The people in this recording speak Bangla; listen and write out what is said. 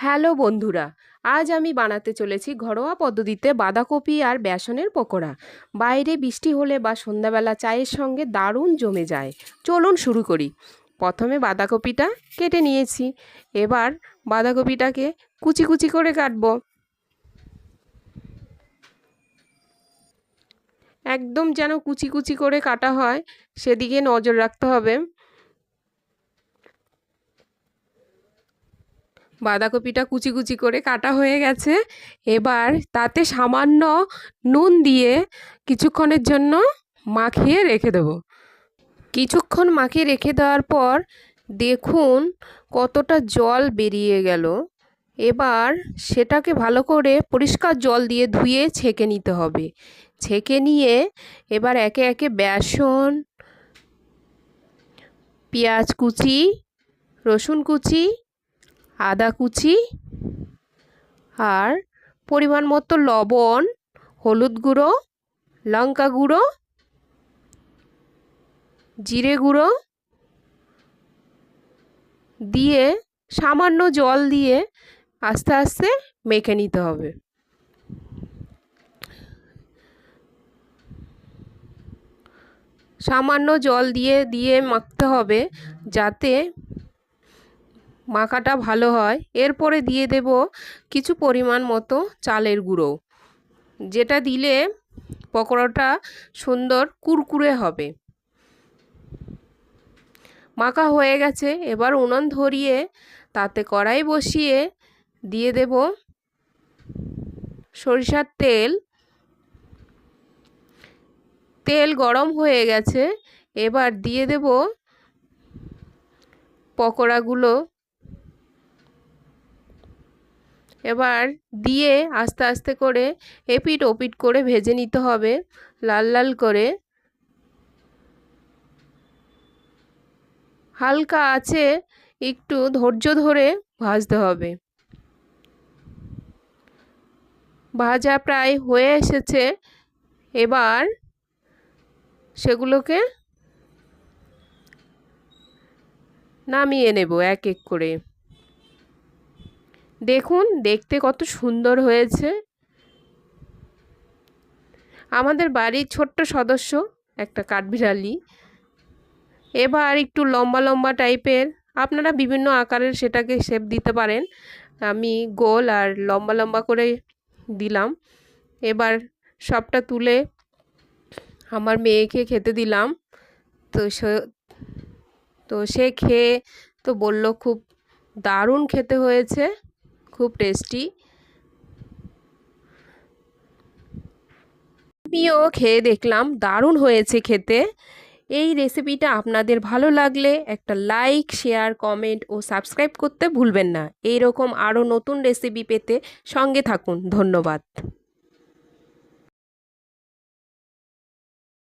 হ্যালো বন্ধুরা, আজ আমি বানাতে চলেছি ঘরোয়া পদ্ধতিতে বাঁধাকপি আর বেসনের পকোড়া। বাইরে বৃষ্টি হলে বা সন্ধ্যাবেলা চায়ের সঙ্গে দারুণ জমে যায়। চলুন শুরু করি। প্রথমে বাঁধাকপিটা কেটে নিয়েছি। এবার বাঁধাকপিটাকে কুচি কুচি করে কাটব। একদম যেন কুচি কুচি করে কাটা হয়, সেদিকে নজর রাখতে হবে। বাঁধাকপিটা কুচি কুচি করে কাটা হয়ে গেছে। এবার তাতে সামান্য নুন দিয়ে কিছুক্ষণের জন্য মাখিয়ে রেখে দেবো। কিছুক্ষণ মাখিয়ে রেখে দেওয়ার পর দেখুন কতটা জল বেরিয়ে গেল। এবার সেটাকে ভালো করে পরিষ্কার জল দিয়ে ধুয়ে ছেঁকে নিতে হবে। ছেঁকে নিয়ে এবার একে একে বেসন, পেঁয়াজ কুচি, রসুন কুচি আদা কুচি আর পরিমাণ মতো লবণ, হলুদ গুঁড়ো, লঙ্কা গুঁড়ো, জিরে গুঁড়ো দিয়ে সামান্য জল দিয়ে আস্তে আস্তে মেখে নিতে হবে। সামান্য জল দিয়ে দিয়ে মাখতে হবে যাতে মাখাটা ভালো হয়, এরপরে দিয়ে দেব কিছু পরিমাণ মতো চালের গুঁড়ো। যেটা দিলে পকোড়াটা সুন্দর কুরকুরে হবে। মাখা হয়ে গেছে, এবার উনুন ধরিয়ে তাতে কড়াই বসিয়ে দিয়ে দেব সরিষার তেল। তেল গরম হয়ে গেছে, এবার দিয়ে দেব পকোড়াগুলো এবার দিয়ে আস্তে আস্তে করে এপিট ওপিট করে ভেজে নিতে হবে, লাল লাল করে। হালকা আছে, একটু ধৈর্য ধরে ভাজতে হবে। ভাজা প্রায় হয়ে এসেছে, এবার সেগুলোকে নামিয়ে নেব এক এক করে। দেখুন, দেখতে কত সুন্দর হয়েছে। আমাদের বাড়ির ছোট্ট সদস্য, একটা কাঠবিড়ালি। এবার একটু লম্বা লম্বা টাইপের, আপনারা বিভিন্ন আকারের সেটাকে শেপ দিতে পারেন। আমি গোল আর লম্বা লম্বা করে দিলাম। এবার সবটা তুলে আমার মেয়েকে খেতে দিলাম। তো সে তো সে খেয়ে তো বলল, খুব দারুণ খেতে হয়েছে। খুব টেস্টি। আমিও খেয়ে দেখলাম, দারুণ হয়েছে খেতে। এই রেসিপিটা আপনাদের ভালো লাগলে একটা লাইক, শেয়ার, কমেন্ট ও সাবস্ক্রাইব করতে ভুলবেন না। এইরকম আরও নতুন রেসিপি পেতে সঙ্গে থাকুন। ধন্যবাদ।